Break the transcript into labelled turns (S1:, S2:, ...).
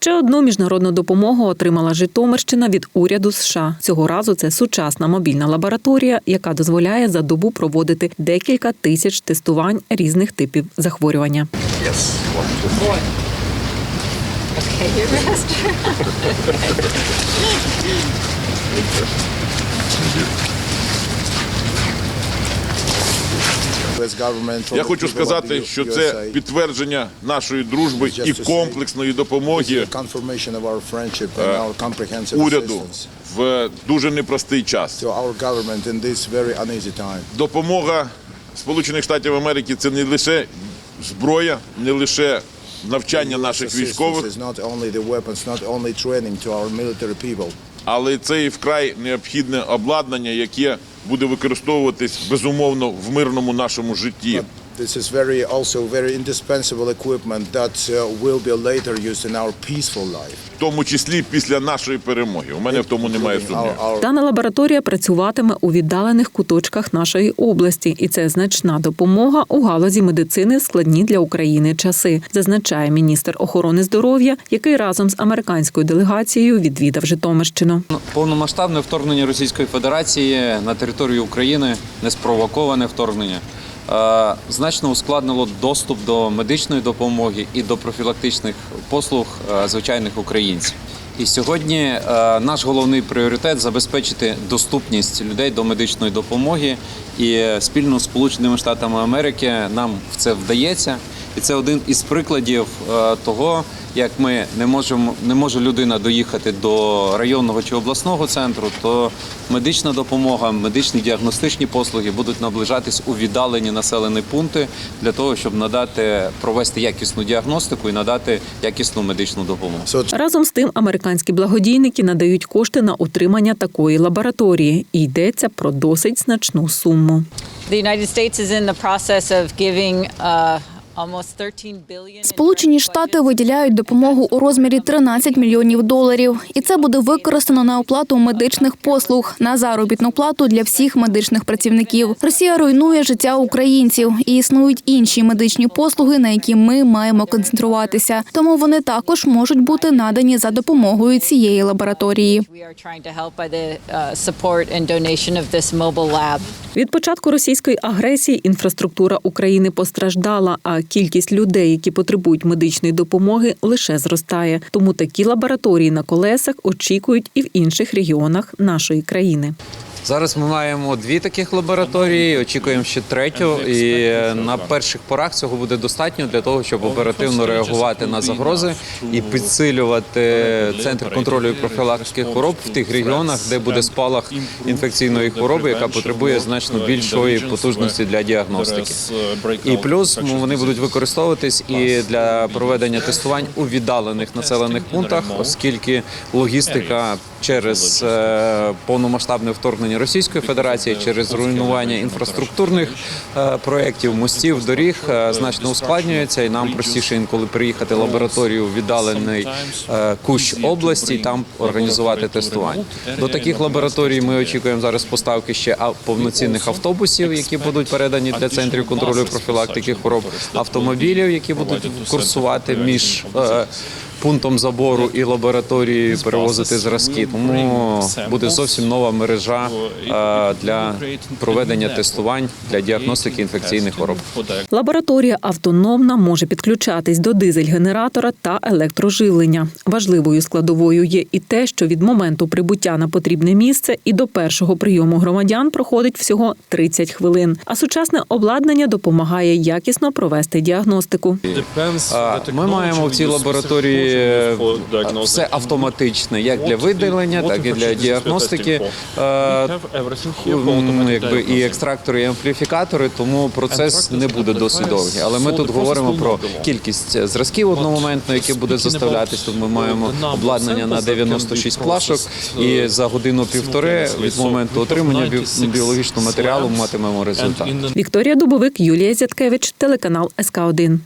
S1: Ще одну міжнародну допомогу отримала Житомирщина від уряду США. Цього разу це сучасна мобільна лабораторія, яка дозволяє за добу проводити декілька тисяч тестувань різних типів захворювання.
S2: Я хочу сказати, що це підтвердження нашої дружби і комплексної допомоги уряду в дуже непростий час. Допомога Сполучених Штатів Америки це не лише зброя, не лише навчання наших військових, але це і вкрай необхідне обладнання, яке буде використовуватись безумовно в мирному нашому житті.
S3: This is very also very indispensable equipment that uh, will be later used in our peaceful life.
S2: В тому числі після нашої перемоги. У мене в тому немає
S3: Our,
S1: Дана лабораторія працюватиме у віддалених куточках нашої області, і це значна допомога у галузі медицини складні для України часи, зазначає міністр охорони здоров'я, який разом з американською делегацією відвідав Житомирщину.
S4: Повномасштабне вторгнення Російської Федерації на територію України, неспровоковане вторгнення, значно ускладнило доступ до медичної допомоги і до профілактичних послуг е, звичайних українців. І сьогодні е, наш головний пріоритет забезпечити доступність людей до медичної допомоги. І е, спільно з Сполученими Штатами Америки нам в це вдається. І це один із прикладів е, того, як ми не можемо не може людина доїхати до районного чи обласного центру, то медична допомога, медичні діагностичні послуги будуть наближатись у віддалені населені пункти для того, щоб надати провести якісну діагностику і надати якісну медичну допомогу.
S1: Разом з тим, американські благодійники надають кошти на утримання такої лабораторії, і йдеться про досить значну суму.
S5: The United States is in the process of giving uh, almost 13 billion. in
S6: Сполучені Штати виділяють допомогу у розмірі 13 мільйонів доларів, і це буде використано на оплату медичних послуг, на заробітну плату для всіх медичних працівників. Росія руйнує життя українців і існують інші медичні послуги, на які ми маємо концентруватися. Тому вони також можуть бути надані за допомогою цієї лабораторії.
S5: We are trying to help by the uh, support and donation of this mobile lab.
S1: Від початку російської агресії інфраструктура України постраждала, а кількість людей, які потребують медичної допомоги, лише зростає. Тому такі лабораторії на колесах очікують і в інших регіонах нашої країни.
S4: Зараз ми маємо дві таких лабораторії. Очікуємо ще третю. І е, на перших порах цього буде достатньо для того, щоб оперативно реагувати на загрози і підсилювати центр контролю і профілактики хвороб в тих регіонах, де буде спалах інфекційної хвороби, яка потребує значно більшої потужності для діагностики. І плюс ну, вони будуть використовуватись і для проведення тестувань у віддалених населених пунктах, оскільки логістика через е, повномасштабне вторгнення Російської Федерації, через руйнування інфраструктурних е, проєктів, мостів, доріг е, значно ускладнюється, і нам простіше інколи приїхати в лабораторію в віддалений кущ області і там організувати тестування. До таких лабораторій ми очікуємо зараз поставки ще повноцінних автобусів, які будуть передані для центрів контролю і профілактики хвороб, автомобілів, які будуть курсувати між. Пунктом забору і лабораторією перевозити зразки, тому буде зовсім нова мережа е, для проведення тестувань для діагностики інфекційних хвороб.
S1: Лабораторія автономна може підключатись до дизель-генератора та електроживлення. Важливою складовою є і те, що від моменту прибуття на потрібне місце і до першого прийому громадян проходить всього 30 хвилин. А сучасне обладнання допомагає якісно провести діагностику.
S4: Ми маємо в цій лабораторії все автоматичне, як для видалення, так і для діагностики. Е, Якби і екстрактори, і ампліфікатори, тому процес не буде досить довгий. Але ми тут говоримо про кількість зразків одномоментно, які буде заставлятись. Тут ми маємо обладнання на 96 плашок, і за годину-півтори від моменту отримання бі- біологічного матеріалу матимемо результат.
S1: Вікторія Дубовик, Юлія Зяткевич, телеканал СК 1